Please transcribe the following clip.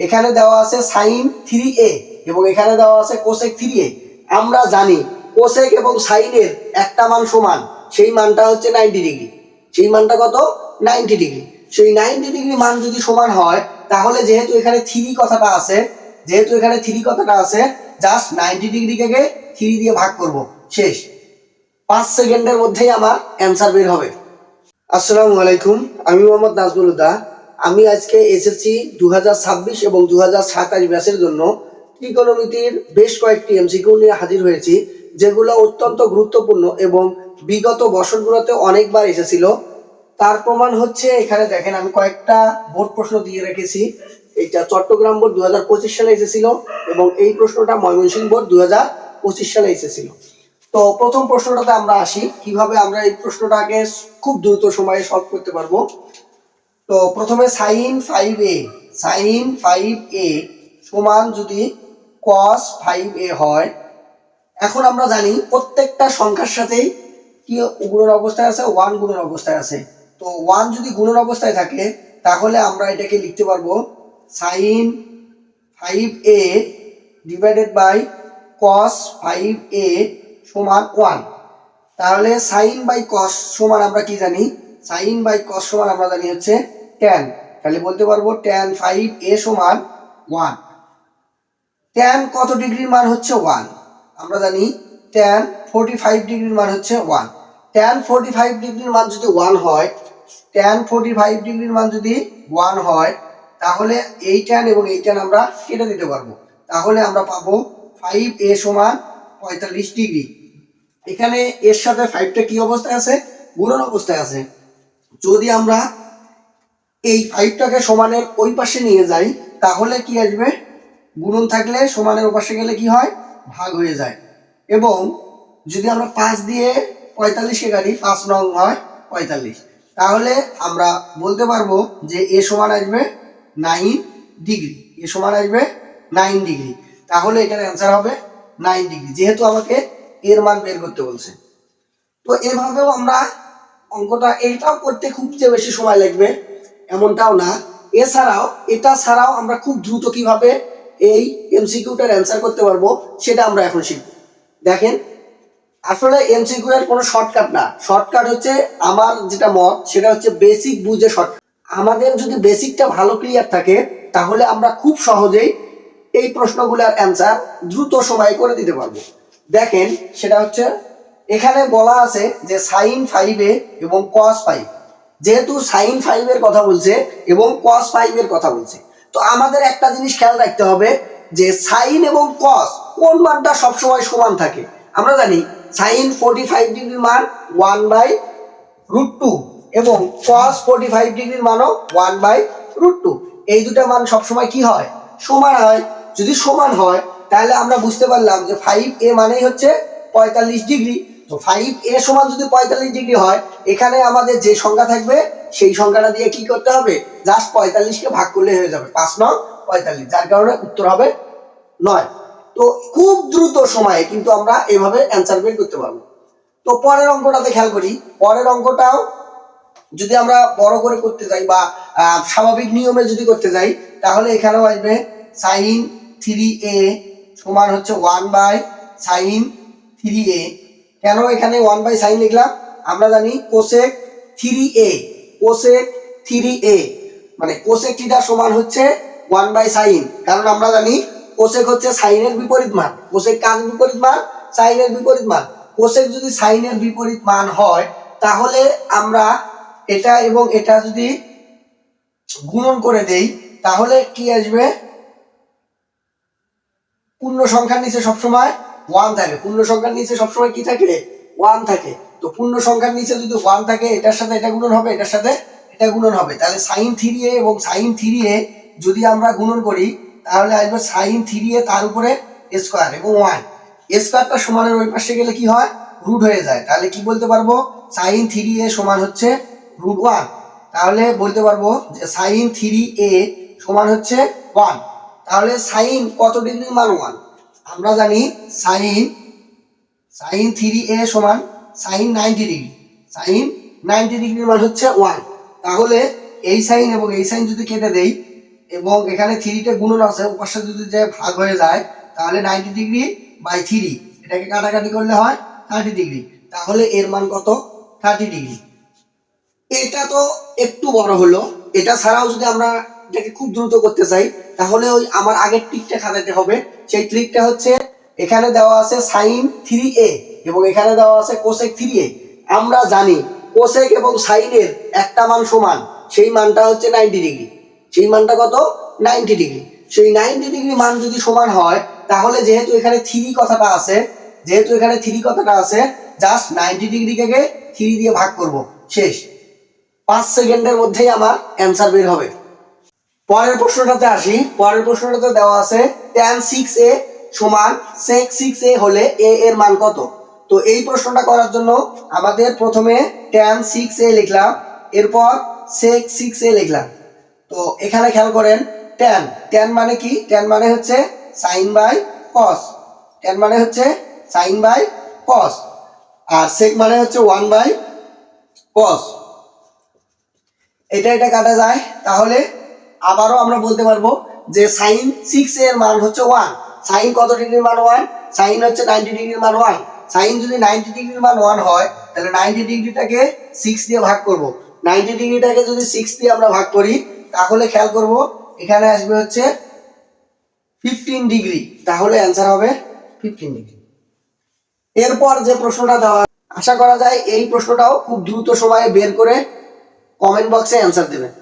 এখানে দেওয়া আছে সাইন থ্রি এ এবং এখানে দেওয়া আছে কোসেক থ্রি এ। আমরা জানি কোসেক এবং সাইনের একটা মান সমান, সেই মানটা হচ্ছে নাইনটি ডিগ্রি। সেই মানটা কত? Ninety degree. সেই নাইনটি ডিগ্রি মান যদি সমান হয়, তাহলে যেহেতু এখানে থ্রি কথাটা আছে, যেহেতু এখানে থ্রি কথাটা আছে জাস্ট নাইনটি ডিগ্রিকে থ্রি দিয়ে ভাগ করব। শেষ। পাঁচ সেকেন্ডের মধ্যেই আমার অ্যান্সার বের হবে। আসসালামু আলাইকুম, আমি মোহাম্মদ নাজমুল হুদা। আমি আজকে এসএসসি দু এবং দু হাজার সাতাশ ব্যাচের জন্য ত্রিকোণমিতির বেশ কয়েকটি এমসিকিউ নিয়ে হাজির হয়েছি, যেগুলো অত্যন্ত গুরুত্বপূর্ণ এবং বিগত বছরগুলোতে অনেকবার এসেছিল। তার প্রমাণ হচ্ছে এখানে দেখেন আমি কয়েকটা বোর্ড প্রশ্ন দিয়ে রেখেছি। এইটা চট্টগ্রাম বোর্ড দু হাজার পঁচিশ সালে এসেছিল এবং এই প্রশ্নটা ময়মনসিংহ বোর্ড দু হাজার পঁচিশ সালে এসেছিল। তো প্রথম প্রশ্নটাতে আমরা আসি, কীভাবে আমরা এই প্রশ্নটাকে খুব দ্রুত সময়ে সলভ করতে পারব। তো প্রথমে sine five A sine five A সমান যদি কস ফাইভ এ হয়, এখন আমরা জানি প্রত্যেকটা সংখ্যার সাথেই কি গুণের অবস্থায় আছে? ওয়ান গুণের অবস্থায় আছে। তো ওয়ান যদি গুণের অবস্থায় থাকে, তাহলে আমরা এটাকে লিখতে পারব sine five A divided by cos five A সমান ওয়ান তাহলে সাইন বাই কস সমান আমরা কি জানি? সাইন বাই কস সমান আমরা জানি হচ্ছে ট্যান তাহলে বলতে পারব ট্যান ফাইভ এ সমান ওয়ান ট্যান কত ডিগ্রির মান হচ্ছে ওয়ান আমরা জানি ট্যান ফোরটি ফাইভ ডিগ্রির মান হচ্ছে ওয়ান ট্যান ফোরটি ফাইভ ডিগ্রির মান যদি ওয়ান হয় ট্যান ফোরটি ফাইভ ডিগ্রির মান যদি ওয়ান হয়, তাহলে এই ট্যান এবং এই ট্যান আমরা কেটে দিতে পারব। তাহলে আমরা পাবো ফাইভ এ সমান পঁয়তাল্লিশ ডিগ্রি। এখানে এর সাথে ফাইভটা কি অবস্থায় আছে? গুণন অবস্থায় আছে। যদি আমরা এই ফাইভটাকে সমানের ওই পাশে নিয়ে যাই, তাহলে কি আসবে? গুণন থাকলে সমানের ওই পাশে গেলে কি হয়? ভাগ হয়ে যায়। এবং যদি আমরা পাঁচ দিয়ে পঁয়তাল্লিশকে গাড়ি পাঁচ নং হয় পঁয়তাল্লিশ। তাহলে আমরা বলতে পারব যে এ সমান আসবে নাইন ডিগ্রি। এ সমান আসবে নাইন ডিগ্রি। তাহলে এটার অ্যান্সার হবে নাইন ডিগ্রি। যেহেতু আমাকে এর মান বের করতে বলছে। তো এভাবেও আমরা অঙ্কটা, এইটাও করতে খুব যে বেশি সময় লাগবে। এমনটাও না। এছাড়াও, এটা ছাড়াও আমরা খুব দ্রুত কীভাবে এই এমসিকিউটার অ্যান্সার করতে পারব, সেটা আমরা এখন শিখব। দেখেন, আসলে এমসিকিউ এর কোনো শর্টকাট না। শর্টকাট হচ্ছে আমার যেটা মত, সেটা হচ্ছে বেসিক বুঝে শর্টকাট আমাদের যদি বেসিকটা ভালো ক্লিয়ার থাকে, তাহলে আমরা খুব সহজেই এই প্রশ্নগুলোর অ্যান্সার দ্রুত সময়ে করে দিতে পারব। দেখেন, সেটা হচ্ছে, এখানে বলা আছে যে সাইন ফাইভে এবং কস ফাইভ যেহেতু সাইন ফাইভের কথা বলছে এবং কস ফাইভের কথা বলছে। তো আমাদের একটা জিনিস খেয়াল রাখতে হবে যে সাইন এবং কস কোন মানটা সবসময় সমান থাকে? আমরা জানি সাইন ফোর্টি ফাইভ ডিগ্রির মান ওয়ান বাই রুট টু এবং কস ফোর্টি ফাইভ ডিগ্রির মানও ওয়ান বাই রুট টু এই দুটো মান সবসময় কি হয়? সমান হয়। যদি সমান হয়, তাহলে আমরা বুঝতে পারলাম যে ফাইভ এ মানেই হচ্ছে পঁয়তাল্লিশ ডিগ্রি তো ফাইভ এ সমান যদি পঁয়তাল্লিশ ডিগ্রি হয়, এখানে আমাদের যে সংখ্যা থাকবে, সেই সংখ্যাটা দিয়ে কি করতে হবে? জাস্ট পঁয়তাল্লিশকে ভাগ করলে হয়ে যাবে পাঁচ নং পঁয়তাল্লিশ, যার কারণে উত্তর হবে নয়। তো খুব দ্রুত সময়ে কিন্তু আমরা এভাবে অ্যান্সার বের করতে পারব। তো পরের অঙ্কটাতে খেয়াল করি। পরের অঙ্কটাও যদি আমরা বড় করে করতে যাই বা স্বাভাবিক নিয়মে যদি করতে যাই, তাহলে এখানেও আসবে সাইন থ্রি এ সমান হচ্ছে one by sine three A কেন এখানে ওয়ান বাই সাইন লিখলাম? আমরা জানি cosec three A cosec three A মানে কোসেক থিটা সমান হচ্ছে ওয়ান বাই সাইন কারণ আমরা জানি কোসেক হচ্ছে সাইনের বিপরীত মান। কোসেক কার বিপরীত মান? সাইনের বিপরীত মান। কোসেক যদি সাইনের বিপরীত মান হয়, তাহলে আমরা এটা এবং এটা যদি গুণন করে দেই, তাহলে কি আসবে? পূর্ণ সংখ্যার নিচে সবসময় ওয়ান থাকে। পূর্ণ সংখ্যার নিচে সবসময় কি থাকে ওয়ান থাকে। তো পূর্ণ সংখ্যার নিচে যদি ওয়ান থাকে, এটার সাথে এটা গুণন হবে, এটার সাথে এটা গুণন হবে। তাহলে সাইন থ্রি এ এবং সাইন থ্রি এ যদি আমরা গুণন করি, তাহলে আসবে সাইন থ্রি এ তার উপরে স্কোয়ার এবং ওয়ান স্কোয়ারটা সমানের ওই পাশে গেলে কি হয়? রুট হয়ে যায়। তাহলে কি বলতে পারব? সাইন থ্রি এ সমান হচ্ছে রুট ওয়ান তাহলে বলতে পারব যে সাইন থ্রি এ সমান হচ্ছে ওয়ান তাহলে সাইন কত ডিগ্রি মান ওয়ান আমরা জানি সাইন সাইন থ্রি এ সমান sine ninety degree. Sine ninety ডিগ্রির মান হচ্ছে ওয়ান। তাহলে এই সাইন এবং এই সাইন যদি কেটে দেই এবং এখানে থ্রিতে গুণন আছে উপাসে যদি যে ভাগ হয়ে যায়, তাহলে নাইনটি ডিগ্রি বাই থ্রি। এটাকে কাটাকাটি করলে হয় থার্টি ডিগ্রি। তাহলে এর মান কত? Thirty degree. এটা তো একটু বড় হলো। এটা ছাড়াও যদি আমরা এটাকে খুব দ্রুত করতে চাই, তাহলে ওই আমার আগের ট্রিকটা খাটাতে হবে। সেই ট্রিকটা হচ্ছে এখানে দেওয়া আছে সাইন থ্রি এ এবং এখানে দেওয়া আছে কোসেক থ্রি এ। আমরা জানি কোসেক এবং সাইনের একটা মান সমান, সেই মানটা হচ্ছে নাইনটি ডিগ্রি সেই মানটা কত? নাইনটি ডিগ্রি সেই নাইনটি ডিগ্রি মান যদি সমান হয়, তাহলে যেহেতু এখানে থ্রি কথাটা আছে, যেহেতু এখানে থ্রি কথাটা আছে জাস্ট নাইনটি ডিগ্রিকে থ্রি দিয়ে ভাগ করব। শেষ। পাঁচ সেকেন্ডের মধ্যেই আমার অ্যান্সার বের হবে। পরের প্রশ্নটাতে আসি। পরের প্রশ্নটাতে দেওয়া আছে ট্যান সিক্স এ সমান সেক সিক্স এ হলে এ এর মান কত? তো এই প্রশ্নটা করার জন্য আমাদের প্রথমে ট্যান সিক্স এ লিখলাম, এরপর সেক সিক্স এ লিখলাম। তো এখানে খেয়াল করেন ট্যান ট্যান মানে কি? ট্যান মানে হচ্ছে সাইন বাই কস ট্যান মানে হচ্ছে সাইন বাই কস আর সেক মানে হচ্ছে ওয়ান বাই কস এটা এটা কাটা যায়, তাহলে আবারও আমরা বলতে পারব যে সাইন সিক্স এর মান হচ্ছে ওয়ান সাইন কত ডিগ্রির মান ওয়ান সাইন হচ্ছে নাইনটি ডিগ্রির মান ওয়ান সাইন যদি নাইনটি ডিগ্রির মান ওয়ান হয়, তাহলে নাইনটি ডিগ্রিটাকে সিক্স দিয়ে ভাগ করব। নাইনটি ডিগ্রিটাকে যদি সিক্স দিয়ে আমরা ভাগ করি, তাহলে খেয়াল করব, এখানে আসবে হচ্ছে ফিফটিন ডিগ্রি। তাহলে অ্যান্সার হবে ফিফটিন ডিগ্রি। এরপর যে প্রশ্নটা দেওয়া আশা করা যায় এই প্রশ্নটাও খুব দ্রুত সময়ে বের করে কমেন্ট বক্সে অ্যান্সার দেবেন